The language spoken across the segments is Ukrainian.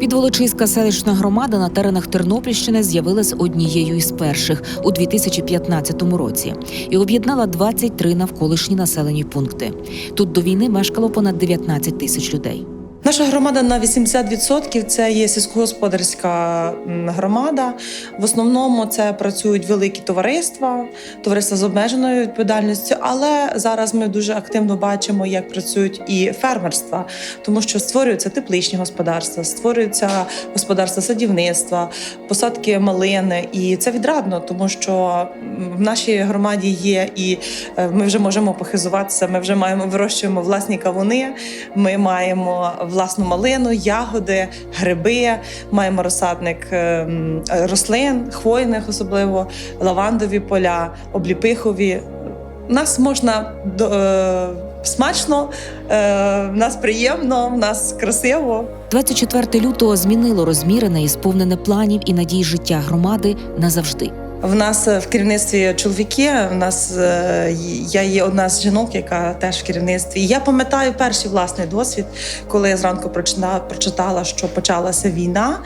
Підволочиська селищна громада на теренах Тернопільщини з'явилась однією із перших у 2015 році і об'єднала 23 навколишні населені пункти. Тут до війни мешкало понад 19 тисяч людей. Наша громада на 80% це є сільськогосподарська громада. В основному це працюють великі товариства, товариства з обмеженою відповідальністю. Але зараз ми дуже активно бачимо, як працюють і фермерства, тому що створюються тепличні господарства, створюються господарства садівництва, посадки малини. І це відрадно, тому що в нашій громаді є і е, ми вже можемо похизуватися. Ми вже маємо вирощуємо власні кавуни. Ми маємо власну малину, ягоди, гриби. Маємо розсадник ем, рослин, хвойних, особливо лавандові поля, обліпихові. Нас можна е, смачно, е, нас приємно, в нас красиво. 24 лютого змінило розмірене і сповнене планів і надій життя громади назавжди. В нас е, в керівництві чоловіки. В нас е, я є одна з жінок, яка теж в керівництві. Я пам'ятаю перший власний досвід, коли я зранку прочитала, що почалася війна.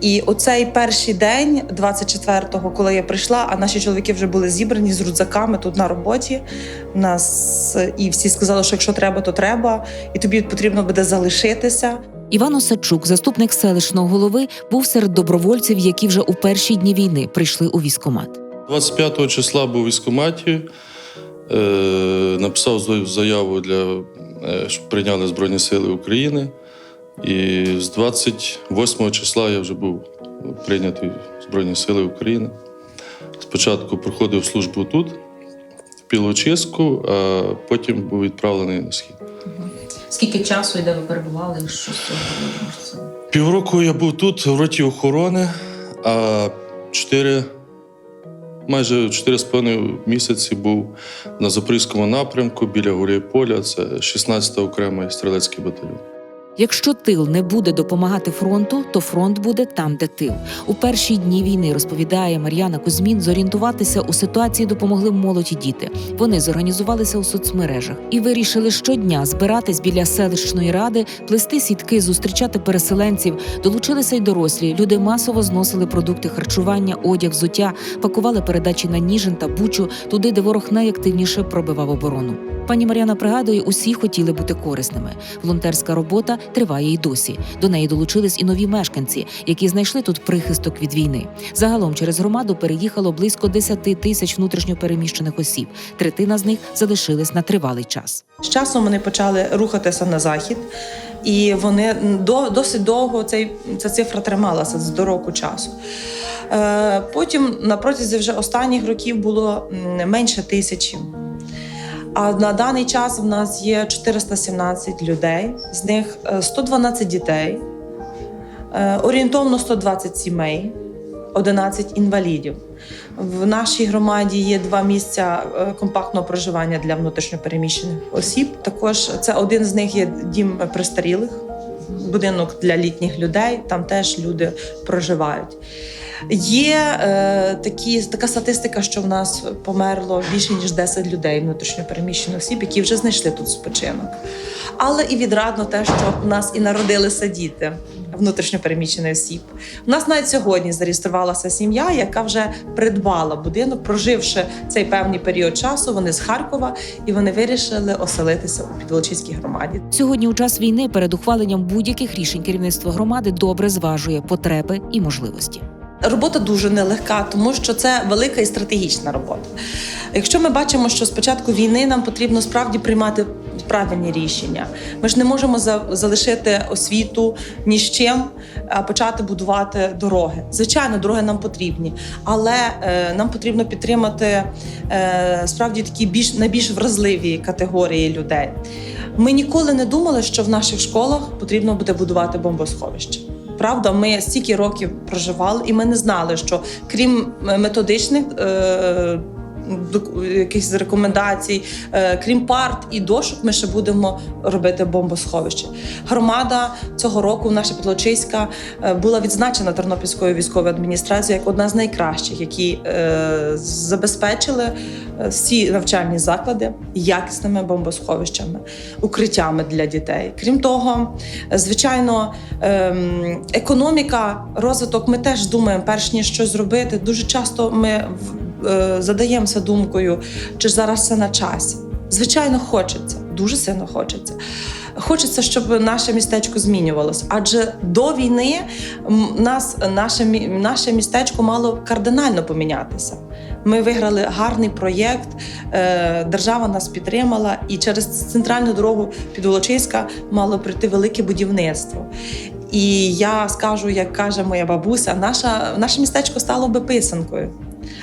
І оцей перший день, 24-го, коли я прийшла, а наші чоловіки вже були зібрані з рюкзаками тут на роботі. Нас і всі сказали, що якщо треба, то треба, і тобі потрібно буде залишитися. Іван Осадчук, заступник селищного голови, був серед добровольців, які вже у перші дні війни прийшли у військкомат. 25 числа був у військкоматі, е, написав заяву для е, щоб прийняли Збройні Сили України. І з 28 числа я вже був прийнятий в Збройні Сили України. Спочатку проходив службу тут, в Пілочиску, а потім був відправлений на схід. Скільки часу і де ви перебували? Що з цього було? Півроку я був тут, в роті охорони, а чотири, майже чотири з половиною місяці був на Запорізькому напрямку біля Гурєполя. Це 16-та окремий стрілецький батальйон. Якщо тил не буде допомагати фронту, то фронт буде там, де тил. У перші дні війни розповідає Мар'яна Кузьмін. Зорієнтуватися у ситуації допомогли молоді діти. Вони зорганізувалися у соцмережах і вирішили щодня збиратись біля селищної ради, плести сітки, зустрічати переселенців. Долучилися й дорослі. Люди масово зносили продукти харчування, одяг, взуття, пакували передачі на Ніжин та Бучу, туди, де ворог найактивніше пробивав оборону. Пані Мар'яна пригадує, усі хотіли бути корисними. Волонтерська робота триває й досі. До неї долучились і нові мешканці, які знайшли тут прихисток від війни. Загалом через громаду переїхало близько 10 тисяч внутрішньопереміщених осіб. Третина з них залишились на тривалий час. З часом вони почали рухатися на захід, і вони до, досить довго цей, ця цифра трималася з до року часу. Е, потім на протязі вже останніх років було менше тисячі. А на даний час в нас є 417 людей, з них е, 112 дітей, е, орієнтовно 120 сімей, 11 інвалідів. В нашій громаді є два місця е, компактного проживання для внутрішньопереміщених осіб. Також це один з них є дім престарілих, будинок для літніх людей. Там теж люди проживають. Є е, такі, така статистика, що в нас померло більше ніж 10 людей внутрішньопереміщених осіб, які вже знайшли тут спочинок. Але і відрадно те, що в нас і народилися діти внутрішньопереміщених осіб. У нас навіть сьогодні зареєструвалася сім'я, яка вже придбала будинок, проживши цей певний період часу. Вони з Харкова і вони вирішили оселитися у Підволочиській громаді. Сьогодні, у час війни, перед ухваленням будь-яких рішень керівництво громади добре зважує потреби і можливості. Робота дуже нелегка, тому що це велика і стратегічна робота. Якщо ми бачимо, що з початку війни нам потрібно справді приймати правильні рішення, ми ж не можемо за- залишити освіту ні з чим, а почати будувати дороги. Звичайно, дороги нам потрібні, але е, нам потрібно підтримати е, справді такі більш найбільш вразливі категорії людей. Ми ніколи не думали, що в наших школах потрібно буде будувати бомбосховище. Правда, ми стільки років проживали, і ми не знали, що крім методичних е, якихось рекомендацій, е, крім парт і дошок, ми ще будемо робити бомбосховище. Громада цього року, наша Підлочиська, е, була відзначена Тернопільською військовою адміністрацією як одна з найкращих, які е, забезпечили всі навчальні заклади якісними бомбосховищами, укриттями для дітей. Крім того, звичайно, ем, економіка, розвиток. Ми теж думаємо, перш ніж щось зробити. Дуже часто ми задаємося думкою, чи зараз це на часі. Звичайно, хочеться, дуже сильно хочеться. Хочеться, щоб наше містечко змінювалося. Адже до війни нас наше, наше містечко мало кардинально помінятися. Ми виграли гарний проєкт, е, держава нас підтримала, і через центральну дорогу під Волочиська мало прийти велике будівництво. І я скажу, як каже моя бабуся, наша, наше містечко стало би писанкою.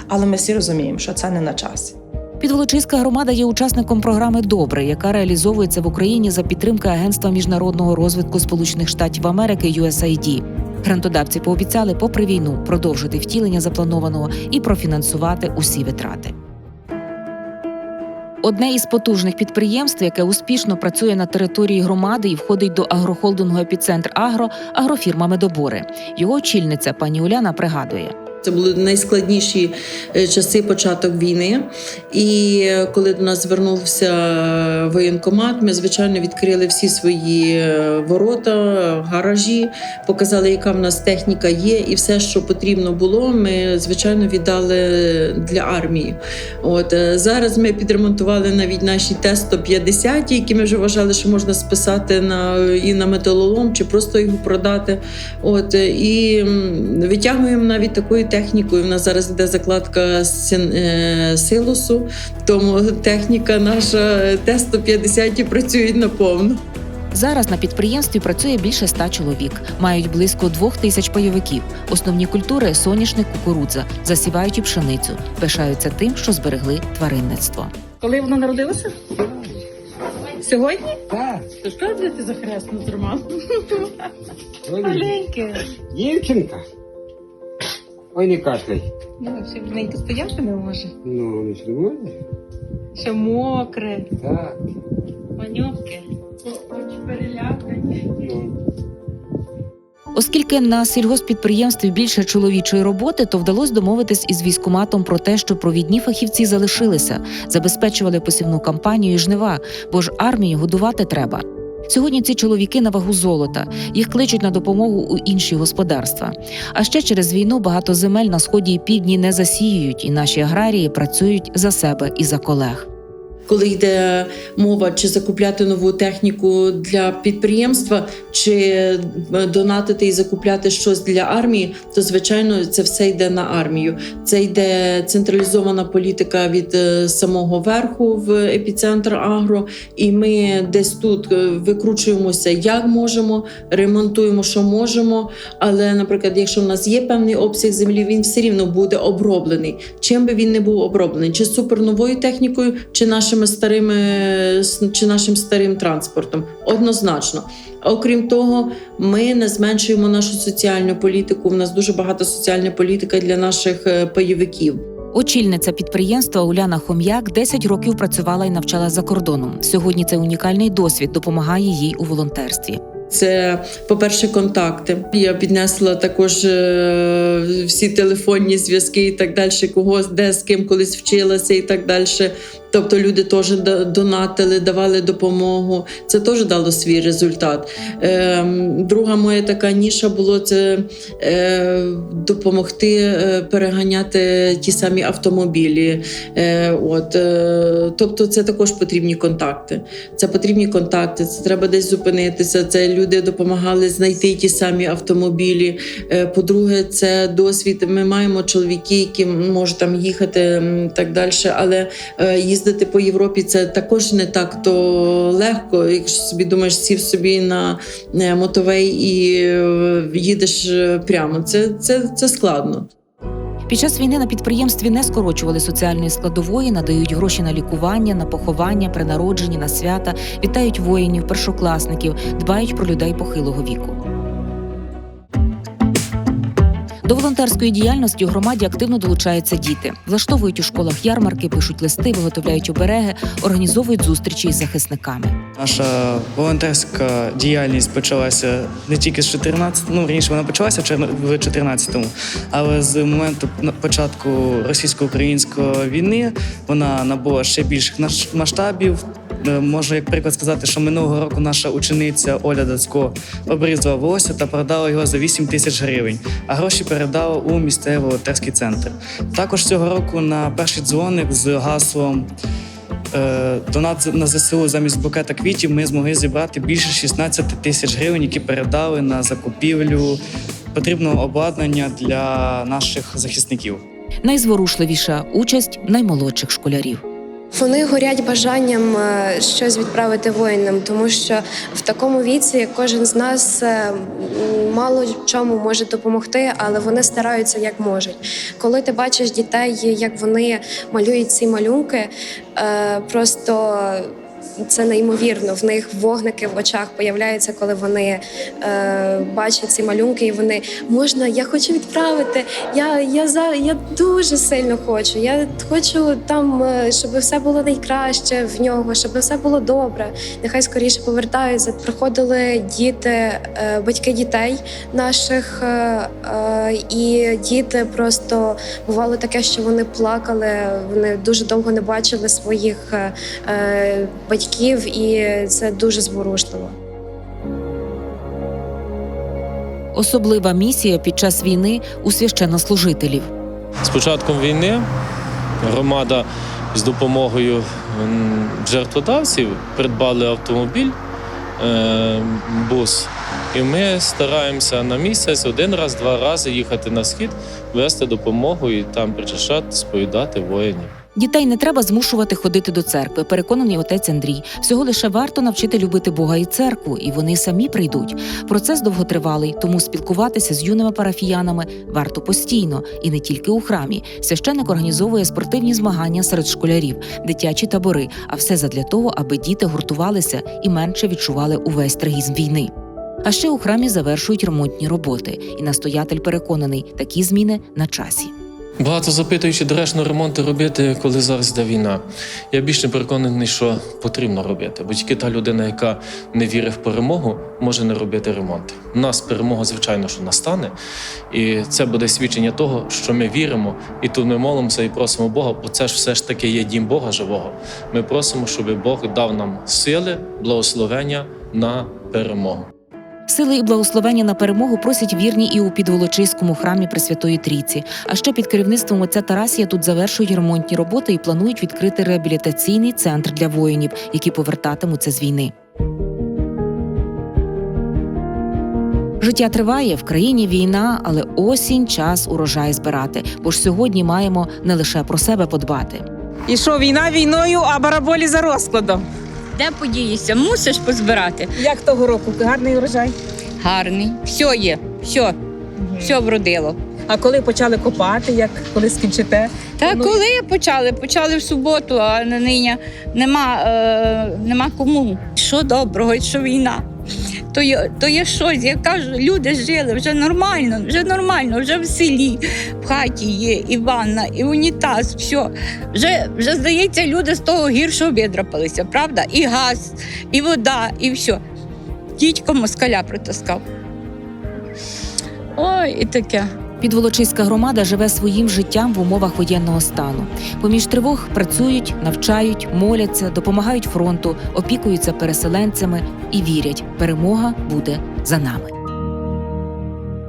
Але ми всі розуміємо, що це не на часі. Підволочиська громада є учасником програми Добре, яка реалізовується в Україні за підтримки Агентства міжнародного розвитку Сполучених Штатів Америки USAID. Грантодавці пообіцяли, попри війну, продовжити втілення запланованого і профінансувати усі витрати. Одне із потужних підприємств, яке успішно працює на території громади і входить до агрохолдингу епіцентр Агро, агрофірма Медобори. Його очільниця пані Уляна пригадує. Це були найскладніші е, часи початок війни. І е, коли до нас звернувся воєнкомат, ми звичайно відкрили всі свої е, ворота, гаражі, показали, яка в нас техніка є, і все, що потрібно було, ми звичайно віддали для армії. От зараз ми підремонтували навіть наші Т-150, які ми вже вважали, що можна списати на і на металолом, чи просто його продати. От і витягуємо навіть такою технікою. У нас зараз йде закладка е, силосу, тому техніка наша Т-150 працюють наповну. Зараз на підприємстві працює більше ста чоловік. Мають близько двох тисяч пайовиків. Основні культури соняшник, кукурудза, засівають і пшеницю. Пишаються тим, що зберегли тваринництво. Коли вона народилася? Сьогодні? Так, То що ти за хресну тримав? Ой, Маленьке. дівчинка. Ой, не кашляй. Ну, ще маленько стояти не може. Ну, не ж не. Ще мокре, Так, перелякані. ну. Оскільки на сільгоспідприємстві більше чоловічої роботи, то вдалося домовитись із військоматом про те, що провідні фахівці залишилися, забезпечували посівну кампанію і жнива, бо ж армію годувати треба. Сьогодні ці чоловіки на вагу золота, їх кличуть на допомогу у інші господарства. А ще через війну багато земель на сході і півдні не засіюють, і наші аграрії працюють за себе і за колег. Коли йде мова чи закупляти нову техніку для підприємства, чи е, донатити і закупляти щось для армії, то звичайно це все йде на армію. Це йде централізована політика від е, самого верху в епіцентр агро, і ми десь тут е, викручуємося як можемо, ремонтуємо, що можемо. Але, наприклад, якщо в нас є певний обсяг землі, він все рівно буде оброблений. Чим би він не був оброблений, чи суперновою технікою, чи нашими старими чи нашим старим транспортом, однозначно. Окрім того, ми не зменшуємо нашу соціальну політику. У нас дуже багато соціальна політика для наших е, пайовиків. Очільниця підприємства Уляна Хом'як 10 років працювала і навчала за кордоном. Сьогодні цей унікальний досвід допомагає їй у волонтерстві. Це, по-перше, контакти. Я піднесла також е, всі телефонні зв'язки і так далі, кого де з ким колись вчилася, і так далі. Тобто люди теж донатили, давали допомогу. Це теж дало свій результат. Е, друга моя така ніша було це е, допомогти е, переганяти ті самі автомобілі. От, тобто, це також потрібні контакти. Це потрібні контакти, це треба десь зупинитися. Це люди допомагали знайти ті самі автомобілі. Е, По-друге, це досвід. Ми маємо чоловіки, які можуть там їхати так далі, але е, їздити по Європі це також не так то легко. Якщо собі думаєш, сів собі на е, мотовей і їдеш прямо. Це, це, це складно. Під час війни на підприємстві не скорочували соціальної складової, надають гроші на лікування, на поховання, при народженні, на свята, вітають воїнів, першокласників, дбають про людей похилого віку. До волонтерської діяльності у громаді активно долучаються діти, влаштовують у школах ярмарки, пишуть листи, виготовляють обереги, організовують зустрічі із захисниками. Наша волонтерська діяльність почалася не тільки з 14, ну раніше вона почалася в чер- 14-му, але з моменту початку російсько-української війни вона набула ще більших масштабів. Е, Можу як приклад сказати, що минулого року наша учениця Оля Дацько обрізала волосся та продала його за 8 тисяч гривень, а гроші передала у місцевий волонтерський центр. Також цього року на перший дзвоник з гаслом Донат на ЗСУ замість букета квітів ми змогли зібрати більше 16 тисяч гривень, які передали на закупівлю потрібного обладнання для наших захисників. Найзворушливіша участь наймолодших школярів. Вони горять бажанням е, щось відправити воїнам, тому що в такому віці кожен з нас е, мало чому може допомогти, але вони стараються як можуть. Коли ти бачиш дітей, як вони малюють ці малюнки, е, просто це неймовірно. В них вогники в очах появляються, коли вони е, бачать ці малюнки, і вони можна, я хочу відправити. Я, я, за, я дуже сильно хочу. Я хочу там, е, щоб все було найкраще в нього, щоб все було добре. Нехай скоріше повертаються. Приходили діти, е, батьки дітей наших, е, е, і діти просто бувало таке, що вони плакали. Вони дуже довго не бачили своїх е, е, батьків, і це дуже зворушливо. Особлива місія під час війни у священнослужителів. З початком війни громада з допомогою жертводавців придбали автомобіль, е, бус. І ми стараємося на місяць один раз, два рази їхати на схід, вести допомогу і там причащати, сповідати воїнів. Дітей не треба змушувати ходити до церкви, переконаний отець Андрій. Всього лише варто навчити любити Бога і церкву, і вони самі прийдуть. Процес довготривалий, тому спілкуватися з юними парафіянами варто постійно і не тільки у храмі. Священник організовує спортивні змагання серед школярів, дитячі табори, а все задля того, аби діти гуртувалися і менше відчували увесь трагізм війни. А ще у храмі завершують ремонтні роботи, і настоятель переконаний, такі зміни на часі. Багато запитують, чи ремонти робити, коли зараз йде війна. Я більш не переконаний, що потрібно робити, бо тільки та людина, яка не вірить в перемогу, може не робити ремонти. У нас перемога, звичайно, що настане, і це буде свідчення того, що ми віримо, і тут ми молимося і просимо Бога, бо це ж все ж таки є дім Бога живого. Ми просимо, щоб Бог дав нам сили, благословення на перемогу. Сили і благословення на перемогу просять вірні і у підволочиському храмі Пресвятої Трійці. А ще під керівництвом отця Тарасія тут завершують ремонтні роботи і планують відкрити реабілітаційний центр для воїнів, які повертатимуться з війни. Життя триває в країні війна, але осінь час урожай збирати. Бо ж сьогодні маємо не лише про себе подбати. І що, війна війною, а бараболі за розкладом. Де подієшся? Мусиш позбирати. Як того року? Гарний урожай. Гарний. Все є, все, все вродило. А коли почали копати, як коли скінчите? Та Ну, коли почали? Почали в суботу, а на нині нема, е, нема кому. Що доброго, що війна. То є, то є щось, я кажу, люди жили вже нормально, вже нормально, вже в селі, в хаті є і ванна, і унітаз, все. Вже, вже здається, люди з того гіршого видрапалися, правда? І газ, і вода, і все. Дідько москаля притаскав. Ой, і таке. Підволочиська громада живе своїм життям в умовах воєнного стану. Поміж тривог працюють, навчають, моляться, допомагають фронту, опікуються переселенцями і вірять, перемога буде за нами.